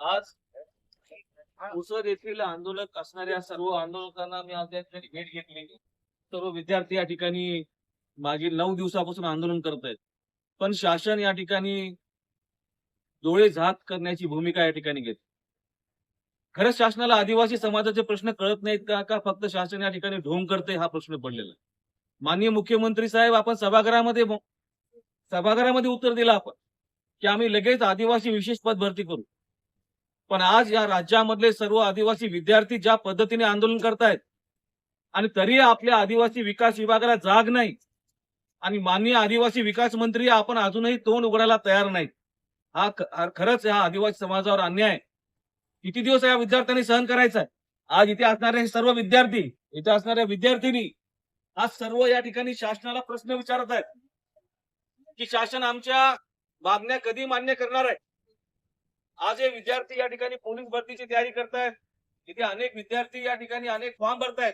आज उसर येथील आंदोलक असणाऱ्या सर्व आंदोलकांना मी आज ठिकाणी भेट घेतली. सर्व विद्यार्थी या ठिकाणी मागील नऊ दिवसापासून आंदोलन करत आहेत पण शासन या ठिकाणी डोळे झाक करण्याची भूमिका या ठिकाणी घेत. खरंच शासनाला आदिवासी समाजाचे प्रश्न कळत नाहीत का? का फक्त शासन या ठिकाणी ढोंग करते हा प्रश्न पडलेला आहे. माननीय मुख्यमंत्री साहेब आपण सभागृहामध्ये सभागृहामध्ये उत्तर दिलं आपण की आम्ही लगेच आदिवासी विशेष पद भरती करू. पण आज या राज्यामधले सर्व आदिवासी विद्यार्थी ज्या पद्धतीने आंदोलन करतायत आणि तरी आपल्या आदिवासी विकास विभागाला जाग नाही आणि माननीय आदिवासी विकास मंत्री आपण अजूनही तोंड उघडायला तयार नाही हा खरंच हा आदिवासी समाजावर अन्याय आहे. किती दिवस या विद्यार्थ्यांनी सहन करायचा आहे? आज इथे असणारे हे सर्व विद्यार्थी इथे असणाऱ्या विद्यार्थिनी आज सर्व या ठिकाणी शासनाला प्रश्न विचारत आहेत. की शासन आमच्या मागण्या कधी मान्य करणार आहे? आज हे विद्यार्थी या ठिकाणी पोलीस भरतीची तयारी करतायत. इथे अनेक विद्यार्थी या ठिकाणी अनेक फॉर्म भरतायत.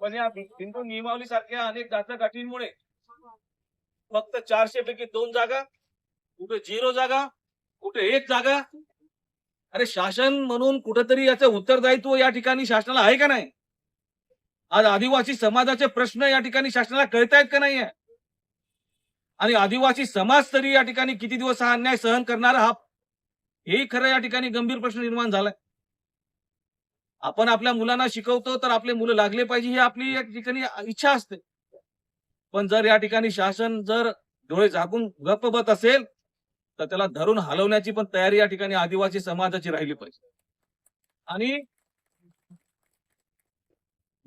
पण या हिंदू नियमावली सारख्या अनेक जातकाठींमुळे फक्त चारशे पैकी दोन जागा कुठे झिरो जागा कुठे एक जागा. अरे शासन म्हणून कुठेतरी याचं उत्तरदायित्व या ठिकाणी शासनाला आहे का नाही? आज आदिवासी समाजाचे प्रश्न या ठिकाणी शासनाला कळतायत का नाहीये? आणि आदिवासी समाज तरी या ठिकाणी किती दिवस हा अन्याय सहन करणार हा हेही खरं या ठिकाणी गंभीर प्रश्न निर्माण झालाय. आपण आपल्या मुलांना शिकवतो तर आपले मुलं लागले पाहिजे ही आपली या ठिकाणी इच्छा असते. पण जर या ठिकाणी शासन जर डोळे झाकून गप्प बत असेल तर त्याला धरून हलवण्याची पण तयारी या ठिकाणी आदिवासी समाजाची राहिली पाहिजे. आणि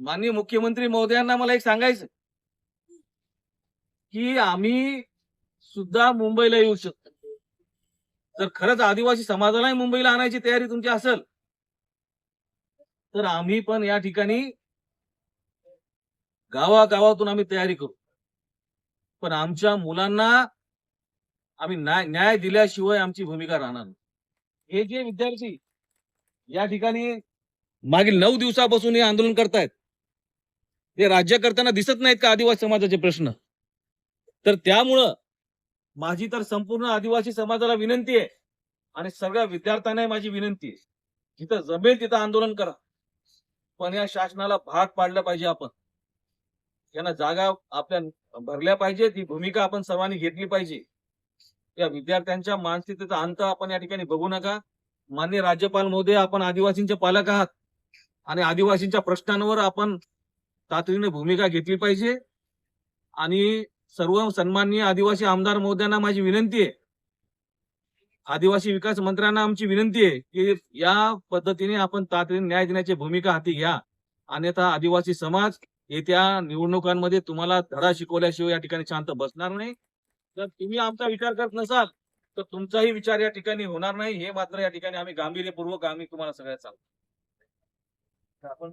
माननीय मुख्यमंत्री महोदयांना मला एक सांगायचं की आम्ही सुद्धा मुंबईला येऊ शकतो. जर खरंच आदिवासी समाजालाही मुंबईला आणायची तयारी तुमची असेल तर आम्ही पण या ठिकाणी गावागावातून आम्ही तयारी करू. पण आमच्या मुलांना आम्ही न्याय न्याय दिल्याशिवाय आमची भूमिका राहणार हे जे विद्यार्थी या ठिकाणी मागील नऊ दिवसापासून हे आंदोलन करतायत ते राज्य करताना दिसत नाहीत का आदिवासी समाजाचे प्रश्न? तर त्यामुळं माझी तर संपूर्ण आदिवासी समाजाला विनंती आहे आणि सगळ्या विद्यार्थ्यांना माझी विनंती आहे. जिथं जमेल तिथं आंदोलन करा. पण या शासनाला भाग पाडलं पाहिजे आपण. यांना जागा आपल्या भरल्या पाहिजे ती भूमिका आपण सर्वांनी घेतली पाहिजे. या विद्यार्थ्यांच्या मानसिकतेचा अंत आपण या ठिकाणी बघू नका. मान्य राज्यपाल महोदय आपण आदिवासींचे पालक आहात. आणि आदिवासींच्या प्रश्नांवर आपण तातडीने भूमिका घेतली पाहिजे. आणि सर्व सन्माननीय आदिवासी आमदार महोदयांना माझी विनंती आहे. आदिवासी विकास मंत्र्यांना आमची विनंती आहे की या पद्धतीने आपण तातडीने न्याय देण्याची भूमिका हाती घ्या. अन्यथा आदिवासी समाज येत्या निवडणुकांमध्ये तुम्हाला धडा शिकवल्याशिवाय या ठिकाणी शांत बसणार नाही. जर तुम्ही आमचा विचार करत नसाल तर तुमचाही विचार या ठिकाणी होणार नाही. हे मात्र या ठिकाणी आम्ही गांभीर्यपूर्वक आम्ही तुम्हाला सगळ्या सांगतो. आपण